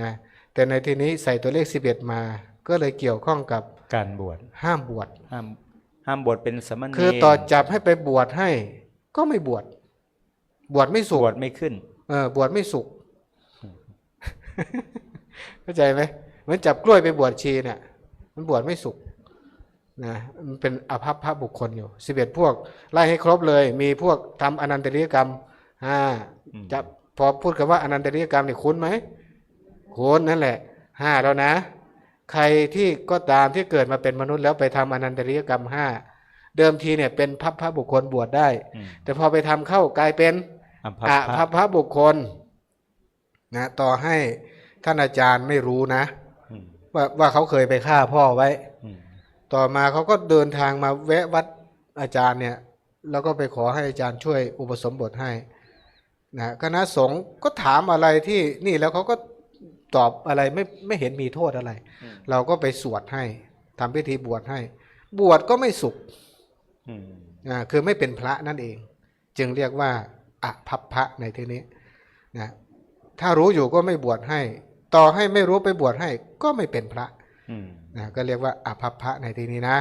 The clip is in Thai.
นะแต่ในที่นี้ใส่ตัวเลข 11 มา ก็เลยเกี่ยวข้องกับการบวชห้ามบวชห้ามห้ามบวชเป็นสมณเณรคือต่อจับให้ไปบวชให้ ก็ไม่บวชบวชไม่สุบขวชไม่ขึ้นเออบวชไม่สุขเข้าใจไหมเหมือนจับกล้วยไปบวชชีเนี่ยมันบวชไม่สุขนะมันเป็นอภัพพระบุคคลอยู่สิบเอ็ดพวก ไล่ให้ครบเลย มีพวกทำอนันตริยกรรมห้าอืมจะพอพูดคำว่าอนันตริยกรรมเนี่ยคุ้นไหม คุ้นนั่นแหละห้าแล้วนะ ใครที่ก็ตามที่เกิดมาเป็นมนุษย์แล้วไปทำอนันตริยกรรมห้าเดิมทีเนี่ยเป็นพัพพระบุคคลบวชได้อืมแต่พอไปทำเข้ากลายเป็นอภัพอะพพัระพพระบุคคลนะต่อให้ท่านอาจารย์ไม่รู้นะอืมว่าว่าเขาเคยไปฆ่าพ่อไว้อืมต่อมาเขาก็เดินทางมาแวะวัดอาจารย์เนี่ย แล้วก็ไปขอให้อาจารย์ช่วยอุปสมบทให้นะคณะสงฆ์ก็ถามอะไรที่นี่แล้วเขาก็ ตอบอะไรไม่ไม่เห็นมีโทษอะไรอืมเราก็ไปสวดให้ทำพิธีบวชให้ บวชก็ไม่สุขอืมอ่าคือไม่เป็นพระนั่นเอง จึงเรียกว่าอภัพพระในที่นี้นะถ้ารู้อยู่ก็ไม่บวชให้ ต่อให้ไม่รู้ไปบวชให้ ก็ไม่เป็นพระอืมนะก็เรียกว่าอภัพพระในที่นี้นะ